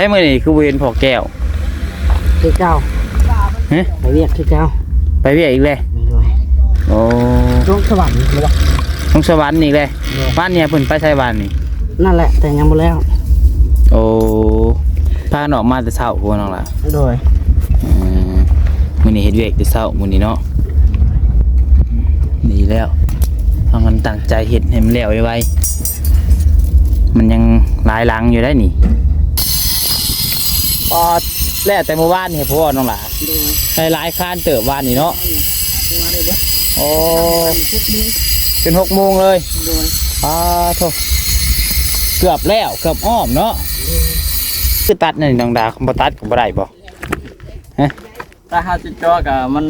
ช้มื้อนี้คือบ่เห็นพ่อแก้วคือเก่าฮะไปเรียกคือเก่าไปเวียกอีกเลยไม่ด้วยโอ้ช่วงสวรรค์หรือเปล่าลงสวรรค์อีกเลยบ้านเนี่ยเพิ่นไปใช้บ้านนี่นั่นแหละแต่ยังบ่แล้ว โอ้พาน้องมาแต่เช้าพุ่นน้องล่ะโดยอืมมื้อนี้เฮ็ดเวียกแต่เช้ามื้อนี้เนาะดีแล้วทำมันตั้งใจเฮ็ดให้มันแล้วไวๆมันยังหลายหลังอยู่ได้นี่ ปอดแล้วแต่เมื่อวานนี่พ่อน้องหล่ะโดยหลายหลายๆคานเติบวานนี่เนาะตัวได้เบิดโอ้ทุกมื้อจนหกโมงเลยโดยอ่าโถเกือบแล้วเกือบอ้อมเนาะคือตัดนี่น้องดาบ่ตัดก็บ่ได้บ่ถ้าหาจะจอกับมัน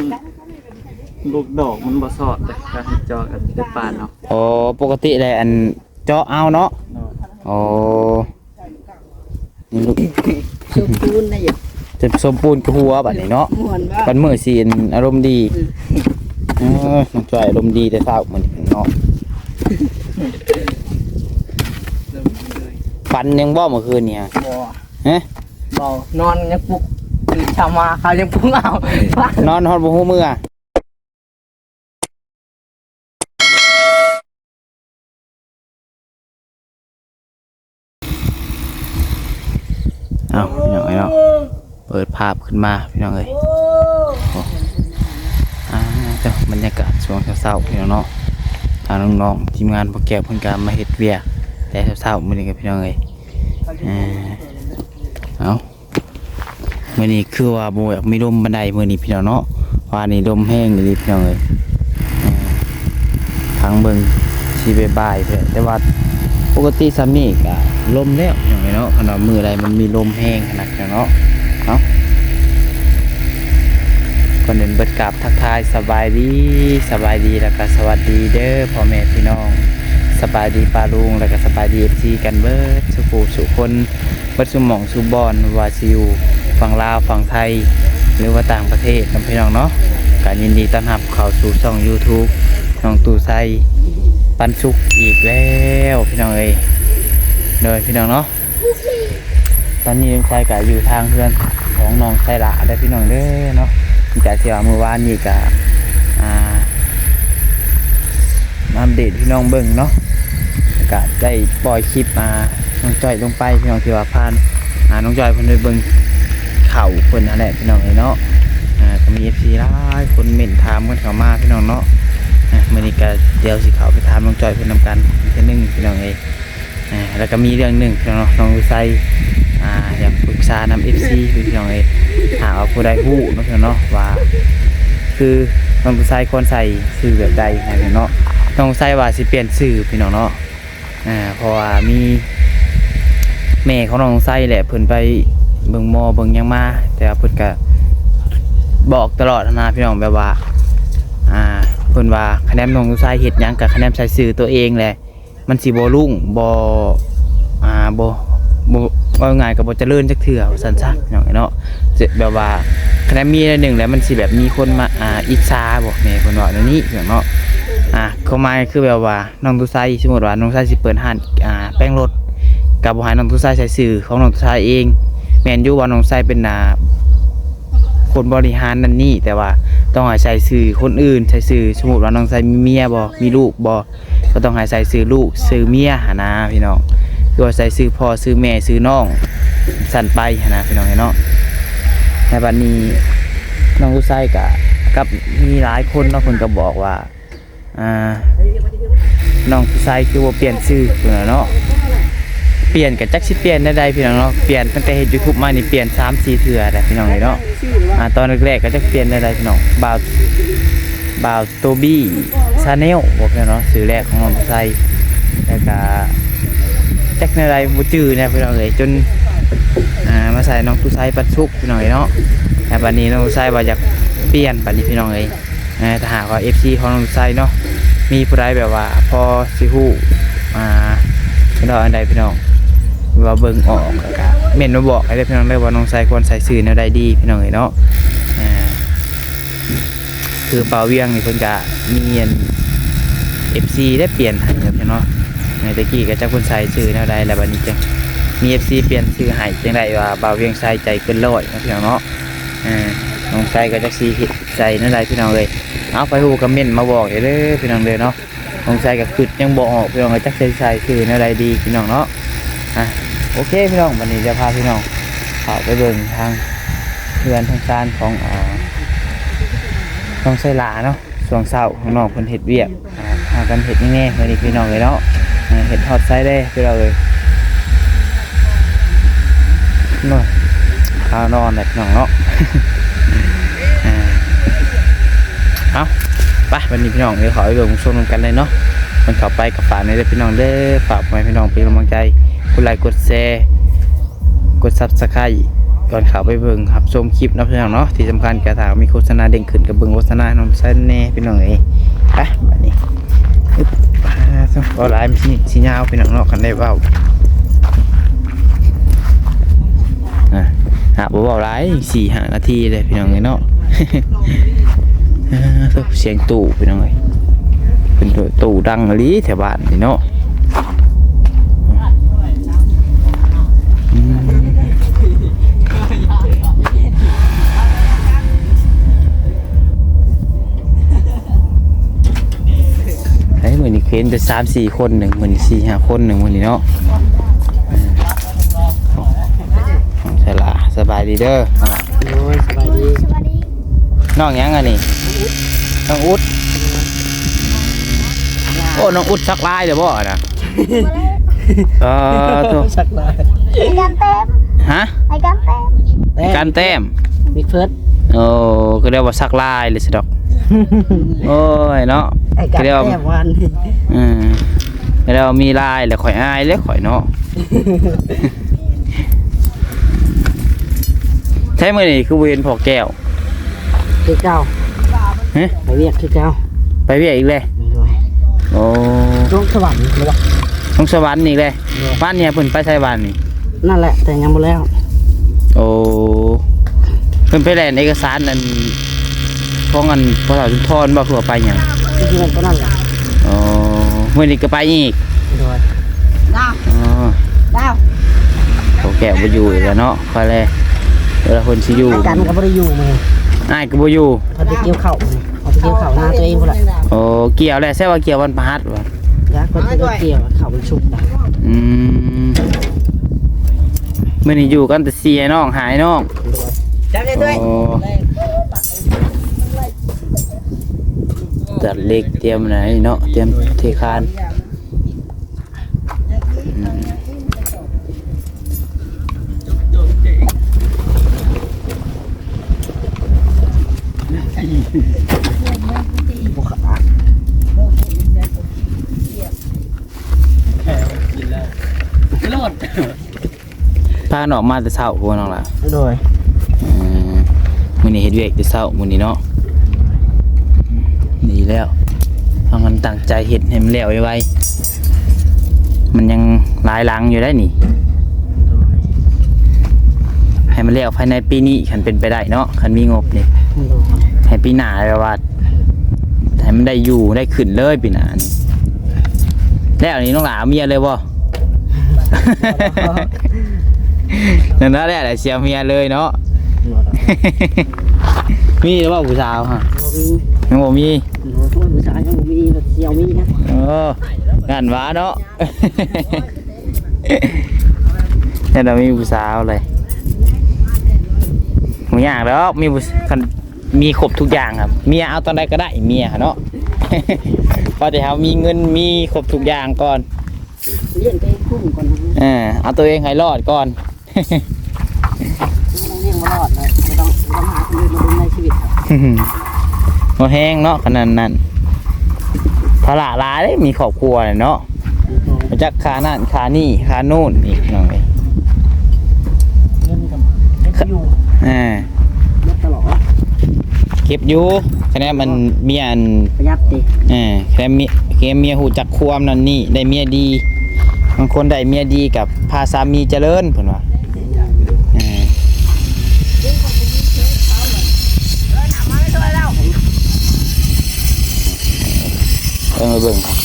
ลูกดอกมันบ่สอดเลยถ้าหาจอกับได้ปานเนาะโอ้ปกติเลยอันเจาะเอาเนาะโอ้นี่ลูก ชุบปูนได้อยู่จะสมปูนกับหัวบัดนี้เนาะม่วนบ่กันมื้อสิอันอารมณ์ดีเออน้องจ้อยอารมณ์ดีแต่เช้ามื้อนี้เนาะฝันยังบ่เมื่อคืนเนี่ยบ่ฮะบ่นอนยังปลุกตื่นเช้ามาเขายังปลุกเอา นอนฮอดบ่ฮู้มื้อเอาพี่น้องเอ้ยเนาะ เปิดภาพขึ้นมาพี่น้องเอ้ยโอ้อ่าเจ้าบรรยากาศช่วงเช้าๆพี่น้องเนาะทางน้องๆทีมงานพวกแก้วเพิ่นการมาเฮ็ดเวียกแต่เช้าๆมื้อนี้กับพี่น้องเอ้ยอ่าเอามื้อนี้คือว่าบ่อยากมีลมบันไดมื้อนี้พี่น้องเนาะว่านี่ลมแห้งเลยพี่น้องเอ้ยอ่าทางเบิ่งสิบ่ายๆเพิ่นแต่ว่าปกติซัมนี่ก็ลมแล้วอย่างไรเนาะขนาดมืออะไรมันมีลมแห้งขนาดนั้นเนาะ เนาะก่อนเดินเบิดกลับทักทายสบายดีสบายดีแล้วก็สวัสดีเด้อพ่อแม่พี่น้อง สบายดีปาลุงแล้วก็สบายดีเอฟซีกันเบิดสุขูสุคนเบิดสุหมองสุบอนวาซิวฝั่งลาวฝั่งไทย หรือว่าต่างประเทศนํพี่น้องเนาะการยินดีต้อนรับเข้าสู่ช่อง YouTube น้องตู่ไซปันสุกอีกแล้วพี่น้องเอ้ยเดินพี่น้องเนาะ ตอนนี้ยังชายกะอยู่ทางเพื่อนของน้องไซลาได้พี่น้องเด้อเนาะจากที่ว่าเมื่อวานนี้กะอ่าอัปเดตพี่น้องเบิ่งเนาะกะได้ปล่อยคลิปมาน้องจอยลงไปพี่น้องที่ว่าพานอ่าน้องจอยเพิ่นได้เบิ่งเข่าเพิ่นนั่นแหละพี่น้องเอ้ยเนาะอ่าก็มี FC หลายคนเม่นถามกันเข้ามาพี่น้องเนาะอะมื่อนี้ก็เดี๋ยวสิเขาไปถามน้องจอยเพื่อนนำกันเทื่อนึงพี่น้องเอ้ แล้วก็มีเรื่องหนึ่งพี่น้องน้องอุไซอ่าอยากปรึกษานำเอฟซีพี่น้องเอ้ยหากว่าผู้ใดฮู้นะพี่น้องเนาะว่า คือน้องอุไซควรใส่ชื่อแบบใดนะพี่น้องเนาะน้องอุไซว่าสิเปลี่ยนชื่อพี่น้องเนาะอ่าเพราะว่ามีแม่ของน้องไซแหละเพิ่นไปเบิ่งมอเบิ่งยังมา แต่ว่าเพิ่นก็บอกตลอดนะพี่น้องแบบว่า อ่าเพิ่นว่าคะแนนน้องไซเฮ็ดหยังกับคะแนนใส่สื่อตัวเองแหละ มันสิบ่รุ่งบ่อ่าบ่บ่ว่าง่ายก็บ่เจริญจักเทื่อว่าซั่นซะพี่น้องเนาะจแบบว่าคะแนนมีอันหนึ่งแล้วมันสิแบบมีคนมาอ่าอิจฉาบ่แม่เพิ่นว่าแนวนี้พี่น้องเนาะอ่าเขาหมายคือแบบว่าน้องตุไซสมมติว่าน้องตุไซสิเปิดร้านอ่าแป้งรถกับบ่ให้น้องตุไซใส่สื่อของน้องตุไซเองแมนยูว่าน้องตุไซเป็นอ่าคนบริหารนั่นนี่แต่ว่าต้องให้ใสสื่อคนอื่นใส่สื่อสมมติว่าน้องใส่มีเมียบ่มีลูกบ่ ก็ต้องให้ใส่สื่อลูกสื่อเมียหนนะพี่น้องคือว่าใส่สื่อพ่อสื่อแม่สื่อน้องสั่นไปหนนะพี่น้องเห็นเนาะในบัดนี้น้องลูกไส้กับกับมีหลายคนเนาะคนก็บอกว่าอ่าน้องลูกไส้คือว่าเปลี่ยนชื่อเพิ่นน่ะเนาะเปลี่ยนกับจักสิเปลี่ยนได้ใดพี่น้องเนาะเปลี่ยนตั้งแต่เฮ็ด YouTube มานี่เปลี่ยน3 4เทื่อแล้วพี่น้องเลยเนาะอ่าตอนแรกๆก็จะเปลี่ยนอะไรพี่น้องบาวบาวโตบี้ ซาเนลบอกเลยเนาะสื่อแรกของน้องไซแล้วก็แจ็คในอะไรบูจือเนี่ยพี่น้องเลยจนอ่ามาใส่น้องตูไซปัดชุกพี่น้องเลยเนาะแต่บัดนี้น้องตูไซว่าอยากเปลี่ยนบัดนี้พี่น้องเลยอ่าถ้าหากว่า FC ของน้องตูไซเนาะมีผู้ใดแบบว่าพอสิฮู้อ่าพี่น้องอันใดพี่น้องว่าเบิ่งออกแล้วก็เม่นมาบอกให้ได้พี่น้องได้ว่าน้องชายควรใส่สื่อแนวใดดีพี่น้องเอ้ยเนาะ คือเปาเวียงนี่เพิ่นก็มีอัน FC ได้เปลี่ยนให้ครับพี่น้องในตะกี้ก็จะเพิ่นใส่สื่อแนวใดแล้วบัดนี้จังมี FC เปลี่ยนชื่อให้จังไดว่าบ่าวเวียงไซใจเกินร้อยเนาะพี่น้องเนาะอ่าน้องไซก็จักสิเฮ็ดใจนั่นใดพี่น้องเอ้ยเอาไปฮู้คอมเมนต์มาบอกเด้อพี่น้องเด้อเนาะน้องไซก็คิดยังบ่ออกพี่น้องเอ้จักสิใส่ชื่อแนั่นใดดีพี่น้องเนาะอะโอเคพี่น้องวันนี้จะพาพี่น้องเข้าไปเบิ่งทางเพื่อนทางการของอ่า ต้องใส่หลาเนาะช่วงเช้าข้างนอกเพิ่นเฮ็ดเวียกอ่าพากันเฮ็ดแน่ๆมื้อนี้พี่น้องเลยเนาะเฮ็ดฮอดไซได้พี่เราเลยนอนข้าวนอนแหละพี่น้องเนาะเอาไปวันนี้พี่น้องเดี๋ยวขอไปเบิ่งชมกันเลยเนาะมันเข้าไปกับฝากในเด้อพี่น้องเด้อฝากไว้พี่น้องเป็นกำลังใจกดไลค์กดแชร์กด Subscribe ก่อนเข้าไปเบิ่งครับชมคลิปนะพี่น้องเนาะที่สำคัญกระถางมีโฆษณาเด้งขึ้นกับเบิ่งโฆษณาน้องซันแน่พี่น้องเอ้ยไปบัดนี้อึ๊บอ่าลายมันสิสิยาวพี่น้องเนาะกันได้เว้าอะหาบ่เว้าหลาย4 5นาทีเลยพี่น้องเอ้ยเนาะเสียงตู่พี่น้องเอ้ยเป็นตู่ดังลีแถวบ้านนี่เนาะ เค้นไปสามสี่คนหนึ่งมือนี้สี่ห้าคนหนึ่งมือนี้เนาะเออของใช่ละสบายดีเด้อน้องล่ะโอ้ยสบายดีน้องหยังอันนี้น้องอุดโอ้น้องอุดสักลายเดี๋ยวบ่นะเออโถูกสักลายไอ้กันเต็มฮะไอ้กันเต็มการแต้มบิ๊กเฟิร์สโอ้ก็เรียกว่าสักลายเลยสิดอก โอ้ยเนาะไอ้กันก็เรียกว่าแต้มวันอืมแล้วมีลายแล้วข่อยอายแล้วข่อยเนาะใช่มือนี่คือเวนพอแก้วคือเก้าฮะไปเรียกคือเก้าไปเวียอีกเลยโดยโอ้ช่วงสวรรค์หรือเปล่าต้องสวรรค์อีกเลยบ้านเนี่ยเพิ่นไปใช้บ้านนี่นั่นแหละแต่ยังบ่แล้ว โอ้เพิ่นไปแลนเอกสารนั่น ของอันพอสาวจุนทรบ่คือว่าไปหยังที่จริงมันก็นั่นแหละอ๋อมื้อนี้ก็ไปอีกโดยดาวอ๋อดาวพอแก้วบ่อยู่อีกแล้วเนาะก็เลยเวลาเพิ่นสิอยู่ไอ้กันก็บ่ได้อยู่มืออ้ายก็บ่อยู่พอไปเกี่ยวเข่ามื้อเอาไปเกี่ยวเข่าหน้าตัวเองพุ่นละโอ้เกี่ยวแล้วใช่ว่าเกี่ยววันพฤหัสวะยากคนที่บ่เกี่ยวเข่ามันชุบนะอืมมื่อนี้อยู่กันแต่เสียน้องหายน้องจับได้ด้วย โอ้จัดเล็กเตรียมไหนเนาะเตรียมเทคานอืมบุคคลพาน้องมาแต่เช้าพวกน้องล่ะโดยอืมมื่อนี้เฮ็ดเวกแต่เช้ามื่อนี้เนาะดี แล้วทำมันตั้งใจเฮ็ดให้มันแล้วไวๆมันยังหลายหลังอยู่ได้นี่ ให้มันแล้วภายในปีนี้คันเป็นไปได้เนาะคันมีงบนี่ยให้ปีหน้าเลยว่าให้มันได้อยู่ได้ขึ้นเลยปีหน้านี่แล้วนี่น้องหลาเอาเมียเลยบ่นั่นนั่นแหละเสียเมียเลยเนาะ มีหรือเปล่าผู้สาวฮะบ่มียังบ่มีโดยผู้ชายยังบ่มีแบบเสี่ยวมีนะเอองานหว้าเนาะ เนี่ยเรามีผู้สาวเลยหมูย่างแล้วมีผู้คันมีครบทุกอย่างครับ เมียเอาตอนใดก็ได้เมียเนาะ พอแต่เขามีเงินมีครบทุกอย่างก่อน เลี้ยงตัวเองคุ้มก่อนนะเออเอาตัวเองให้รอดก่อนต้องเลี้ยงบ่รอดเลย ไม่ต้องไม่ต้องหาคนอื่นมาดูในชีวิตบ่แห้งเนาะขนาดนั้นภาระหลายเลยมีครอบครัวเลยเนาะมาจากคานั่นคานี่คาโน่นอีกหน่อยเงินกับเก็บอยู่อ่าเก็บตลอดเก็บอยู่คะแนนมันเมียอันประหยัดดิอ่าคะแนนเมียคะแนนเมียหูจักความนั่นนี่ได้เมียดีบางคนได้เมียดีกับพาสามีเจริญเพิ่นว่า เออมาเบิ่งครับ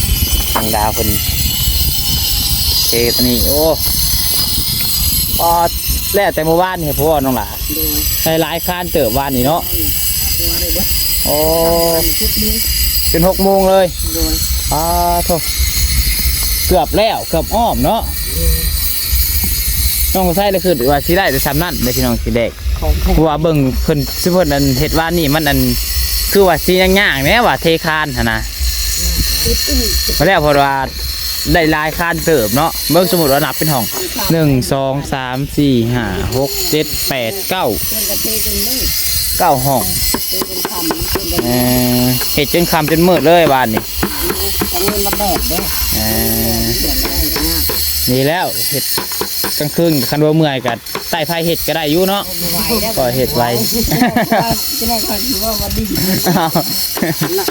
ทางดาวเพิ่นเทตอนนี้โอ้พอแล้วแต่เมื่อวานนี่พ่อน้องหลาโดยหลายหลายๆคันเติบวานนี่เนาะตัวได้เบิดโอ้ทุกมื้อจนหกโมงเลยโดยอ้าโทเกือบแล้วเกือบอ้อมเนาะน้องก็ใช่เลยคือว่าสิได้แต่ซ้ำนั่นเลยพี่น้องสิเด็กของแท้เพราะว่าเบิ่งเพิ่นสิเพิ่นอันเฮ็ดว่านี่มันอันคือว่าสิย่างๆแหม่ว่าเทคาน มาแล้วเพอว่าได้ลายคานเติบเนาะเบิ่งสมมุติว่านับเป็นห้องหนึ่งสองสามสี่ห้าหกเจ็ดแปดเก้าเพิ่นก็เทจนมืดเก้าห้องเทจนค่ำเพิ่นก็เออเฮ็ดจนคำจนมืดเลยบ้านนี่ต้องเงินมาแดดเด้อเอ่อเสียดายมากนี่แล้วเห็ด กลางคืนคันว่าเมื่อยก็ใต้ไฟเฮ็ดก็ได้อยู่เนาะบ่ไหวแล้วก็เฮ็ดไว้จะได้คนที่ว่าวันดีอ้าว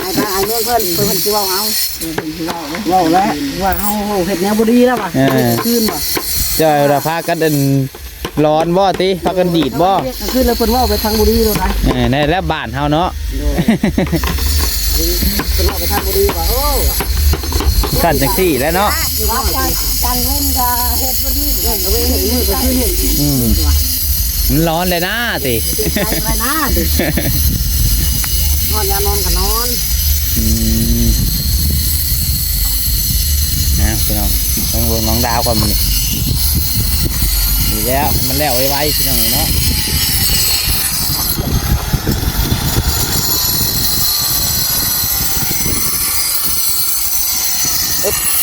ไอ้บ้าไอ้เรื่องเพิ่นเพิ่นเพิ่นสิเว้าเอาเพิ่นสิเว้าเด้อเว้าแล้วว่าเฮาเฮ็ดแนวบ่ดีแล้วว่ะคืนว่ะเจ้าเราพากันเดินร้อนบ่ติพากันดีดบ่คืนแล้วเพิ่นเว้าไปทางบ่ดีแล้วนะเออในแล้วบ้านเฮาเนาะเพิ่นเว้าไปทางบ่ดีว่าโอ้ กันจังซี่แหล้วเนาะว่าการการเล่นก็เฮ็ดบ่ดีเล่นก็บ่เฮ็ดมือก็คือเฮ็ดอืมมันร้อนเลยนะติใจไว้นะดินอนยานอนก็นอนอืมนะพี่น้องต้องเบิ่งน้องดาวก่อนมันนี่ดีแล้วให้มันแล้วไวๆพี่น้องเนาะ อึ๊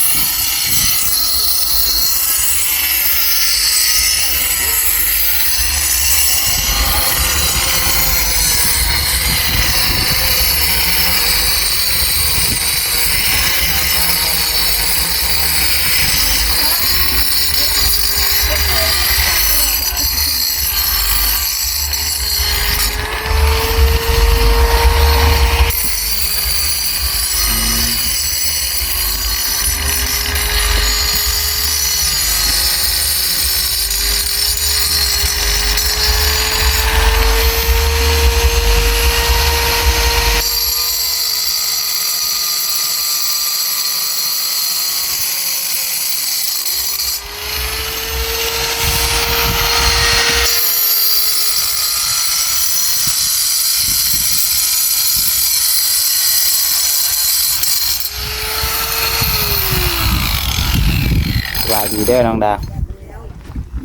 อน้องดาว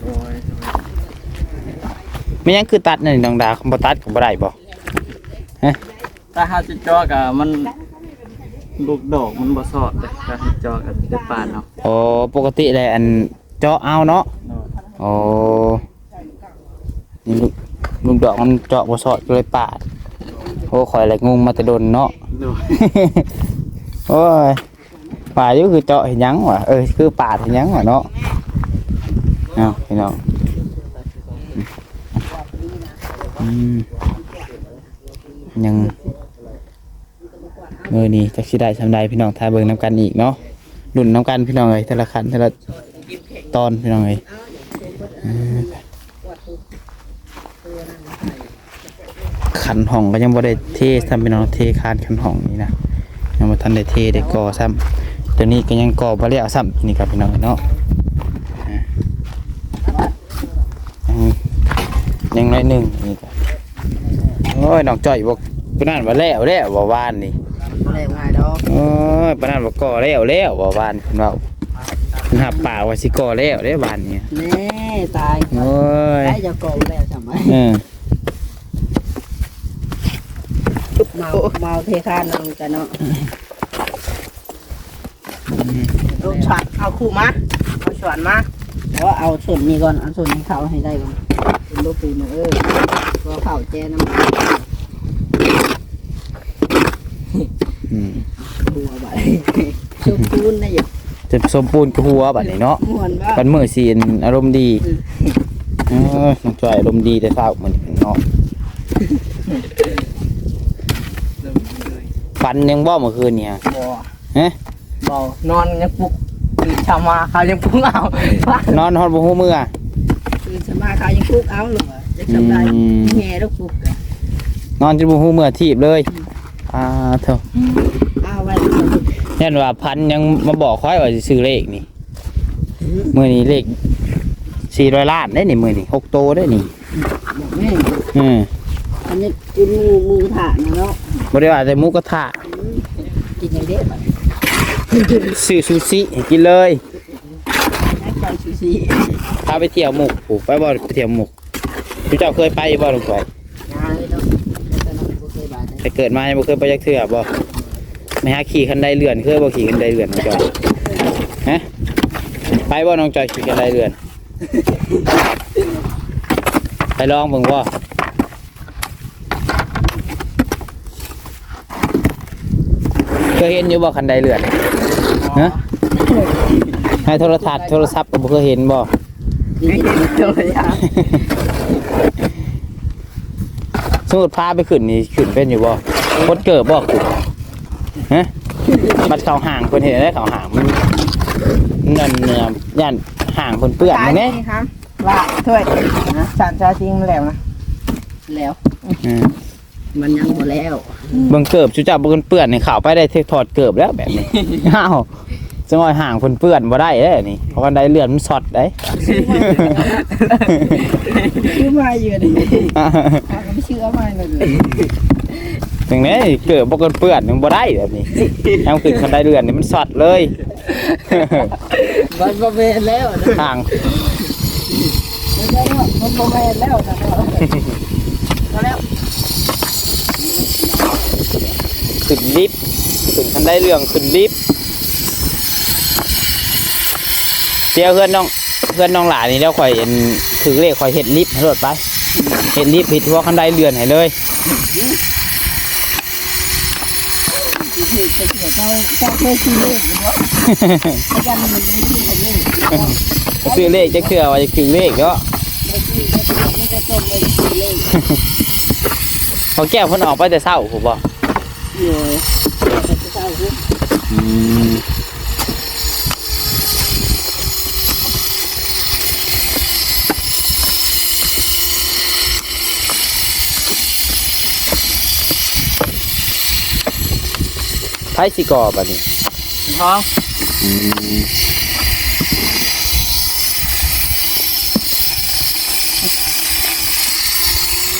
โอ้ยไม่ยังคือตัดนี่น้องดาวคำบ่ตัดก็บ่ได้บ่ถ้าเฮาจะเจาะก็มันลูกดอกมันบ่สอดเลยถ้าเฮาเจาะก็ได้ปานเนาะโอ้ปกติเลยอันเจาะเอาเนาะโดยโอ้นี่ลูกลูกดอกมันเจาะบ่สอดก็เลยปาดโอ้ข่อยแหละงงมาแต่ดนเนาะโดยโอ้ยป่าอยู่คือเจาะเห็นหยังวะเออคือปาดเห็นหยังวะเนาะ เอาพี่น้องอืมยังเออนี่จักสิได้ทำได้พี่น้องทายเบิ่งน้ำกันอีกเนาะรุ่นน้ำกันพี่น้องเอ้ยแต่ละคันแต่ละตอนพี่น้องเอ้ยขันห้องก็ยังบ่ได้เททำพี่น้องเทคานขันห้องนี่นะยังบ่ทันได้เทได้ก่อซ้ำเดี๋ยวนี้ก็ยังก่อบ่แล้วซ้ำนี่ครับพี่น้องเนาะอ่า ยังยังน้อยหนึงนี่ก็โอ้ยน้องจ้อยบอกปานนั้นว่าแล้วแล้วบ่วานนี่บ่ได้ง่ายดอกโอ้ยปานนั้นว่าก่อแล้วแล้วบ่วานเพิ่นเว้าเพิ่นหับปากว่าสิก่อแล้วเด้วานนี่แน่ตายโอ้ยได้จะกอแล้วใช่ไหมเออเมาเมาเทคานลงกันเนาะลูกฉัดเอาคู่มาเอาฉวนมาแต่ว่าเอาส่วนนี้ก่อนเอาส่วนนี้เข้าให้ได้ก่อน เป็นลูกปูนเออตัวเข่าแจน้ำอืมหัวใบชุบปูนนะอย่าจะสมปูนกับหัวบัดนี้เนาะม่วนว่าปันมื้อสิอารมณ์ดีเออน้องจ้อยอารมณ์ดีแต่เช้ามื้อนี้เนาะฝันยังบ่เมื่อคืนเนี่ยบ่ฮะบ่นอนยังปลุกตื่นเช้ามาเขายังปลุกเอาว่านอนฮอดบ่ฮู้มื้อ ปลุกเอาเลยจะจำได้อืมแง่ลูกปลุกอะนอนจนบ่ฮู้มื้อทีบเลย อ่าเถอะเอาไว้ลูกปลุกยันว่าพันยังมาบอกค่อยว่าสิซื้อเลขนี่มื้อนี้เลขสี่ร้อยล้านได้นี่มือนี่หกโตได้นี่บอกแม่อืมอันนี้กินมือมือถ่านนะเนาะบริวารแต่หมูกระทะกินอย่างเด็ดแบบซื้อซูชิให้กินเลย พาไปเที่ยวหมุกผูไปบ่ไปเที่ยวหมุกพี่เจ้าเคยไปบ่ลงไปงานเลยเนาะแต่น้อยบาดแต่เกิดมายังบ่เคยไปยักเทื่อบ่ไม่หาขี่คันไดเลื่อนเคยบ่ขี่คันไดเลื่อนน้องจอยฮะไปบ่น้องจอยขี่คันไดเลื่อน ไปลองเบิ่งบ่เคยเห็นอยู่บ่คันไดเลื่อนฮะ ในโทรทัศน์โทรศัพท์ก็บ่เคยเห็นบ่ไม่เห็นเลยอะสมมุติพาไปขึ้นนี่ขึ้นเป็นอยู่บ่พดเกิดบ่ขึ้นฮะบัดเข้าห่างเพิ่นเห็นได้เข้าห่างมันนั่นเนื้อย่านห่างเพิ่นเปื้อนมันแน่ครับว่าถ้วยนะสารชาจริงแล้วนะแล้ว อืมมันยังหมดแล้ว เบิ่งเกิบจุจ้าบ่เพิ่นเปื้อนนี่เข้าไปได้เทถอดเกิบแล้วแบบนี้อ้าว จังว่าห่างเพิ่นเปื้อนบ่ได้เด้อนี่เพราะว่าได้เลือดมันสอดได้ ชื่อมาอยู่ดิไม่เชื่อมาเลยจังนี้เกิบบ่เกินเปื้อนมันบ่ได้แบบนี้ยามขึ้นคันไดเลือดนี่มันสอดเลย มันก็เมนแล้วนะห่าง มันก็มันก็เมนแล้วนะก็แล้วขึ้นลิฟต์ขึ้นคันไดเรื่องขึ้นลิฟต์ เดี๋ยวเพื่อนน้องเพื่อนน้องหลานนี่แล้วข่อยเห็นถือเลขข่อยเฮ็ดลิฟต์ให้รถไปเฮ็ดลิฟต์ผิดหัวคันไดเลือนให้เลยซื้อเลขหรือเปล่าอาจารย์มันไม่ได้ซื้อแบบนี้ซื้อเลขจะเชื่อว่าจะคือเลขเนาะพอแก้วเพิ่นออกไปแต่เช้าผมบอกอยู่เจ้าคุณ ไผสิกอบัดนี้ท้อง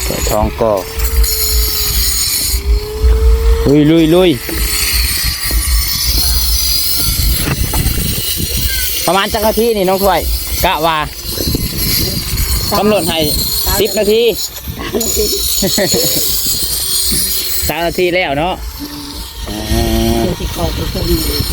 เปิดทองกอลุยลุยลุยประมาณจักนาทีนี่น้องถ้วยกะว่ากำหนดให้สิบนาทีสามนาทีแล้วเนาะอ่าที่คอที่ต้มอยู่เลย เ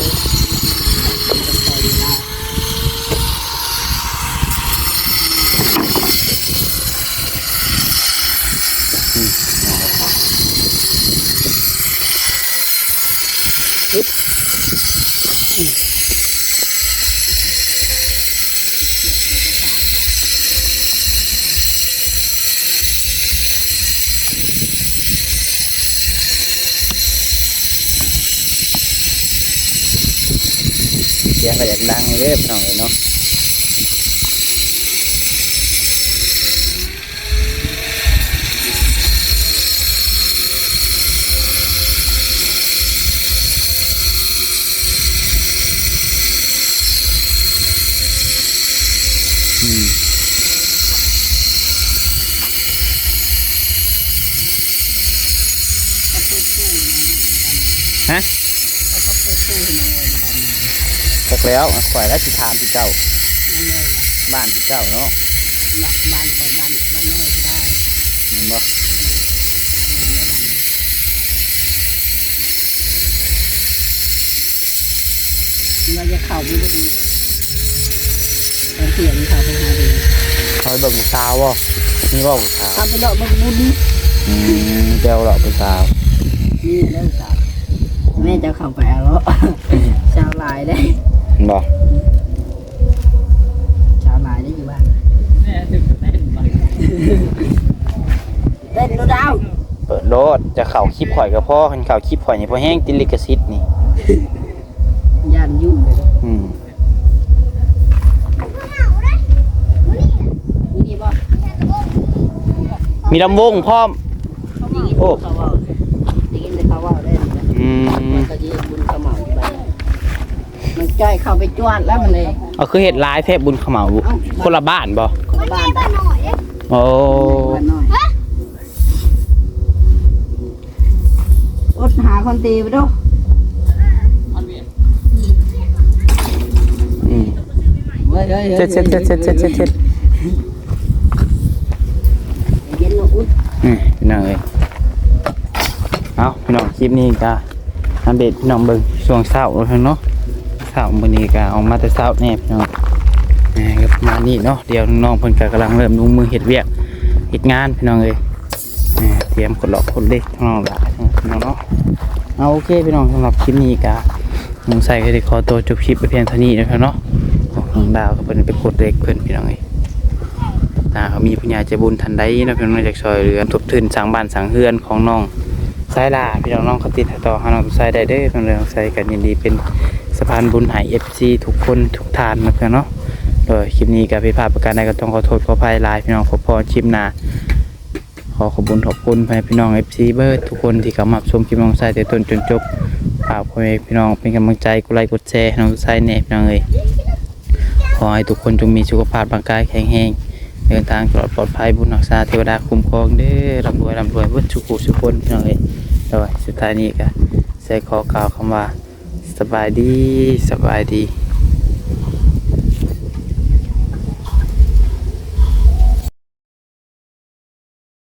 สียงก็อยากดังเลยพี่น้องเอ้ยเนาะอืมฮะ ตกแล้วข่อยแล้วสิถามพี่เจ้า บ้านพี่เจ้าเนาะบ้านบ้านของบ้านบ้านน้อยใช่เห็นบ่เราจะเข้าไปดูตอนเสียงเข้าไปหาดูคอยเบิ่งผู้สาวบ่นี่บ่ผู้สาวทำไปดอกบักบุญอืมเจ้าหรอกผู้สาวนี่แล้วสาวแม่จะเข้าไปเอาแล้วชาวลายได้เห็น บ่ชาวลายได้อยู่บ้านแม่ถึงเต้นไปเต้นดูดาวเปิดโลดจะเข้าคลิปข่อยก็พอคันเข้าคลิปข่อยนี่พอแห้งติดลิขสิทธิ์นี่ย่านยุ่งเลยอืมนี่บ่มีลำวงพร้อมโอ้เขาว่าได้ยินแต่เขาว่าได้ดีนะอืมมันก็ จะบุญเขาเหมาไปมันจ้อยเข้าไปจวดแล้วมันเลยเอาคือเห็ดลายแทบบุญขมเหลาคนละบ้านบ่คนบ้านบ้านโอ้น้อยอดหาคนตีไปดูอืมเฮ้ยเฮ้ยเช็ดเช็ดเช็ดเช็ดเช็ดเช็ดเช็ดเย็นอุดอืมพี่น้องเอ้ยเอาพี่น้องคลิปนี้ก็อัปเดตพี่น้องเบิ่งช่วงเช้าแล้วเนาะ เช้ามื้อนี้ก็เอามาแต่เช้าแน่พี่น้องแหมก็ประมาณนี้เนาะเดี๋ยวน้องเพิ่นก็กำลังเริ่มลงมือเฮ็ดเวียกเฮ็ดงานพี่น้องเอ้ยเตรียมคนหลอกคนเล็กทั้งน้องหลายพี่น้องเนาะเอาโอเคพี่น้องสำหรับคลิปนี้ก็น้องใส่ก็ได้ขอตัวจบคลิปไปเพียงเท่านี้นะครับเนาะน้องดาวก็เพิ่นไปกดเล็กเพิ่นพี่น้องเอ้ยถ้าเขามีผู้ใหญ่ใจบุญทันใดเนะพี่น้องจากซอยเรือทบทุนสร้างบ้านสร้างเฮือนของน้องสายลาพี่น้องน้องเขาติดต่อหาน้องสายได้เด้อน้องเรืองสายกันยินดีเป็น สะพานบุญให้ FC ทุกคนทุกทานนะเพื่อนเนาะโดยคลิปนี้ก็ผิดพลาดประการใดก็ต้องขอโทษขออภัยลายพี่น้องขอพรชิมหนาขอขอบคุญขอบคุณให้พี่น้อง FC เบิร์ดทุกคนที่เข้ามาชมคลิปน้องสายแต่ต้นจนจบฝากพ่อแม่พี่น้องเป็นกำลังใจกดไลค์กดแชร์น้องสายแน่พี่น้องเอ้ยขอให้ทุกคนจงมีสุขภาพร่างกายแข็งแรงเดินทางปลอดปลอดภัยบุญรักษาเทวดาคุ้มครองเด้อร่ำรวยร่ำรวยเบุญสุขุสุขคนพี่น้องเอ้ยโดยสุดท้ายนี้ก็ใส่ขอกล่าวคำว่า สบายดีสบายดี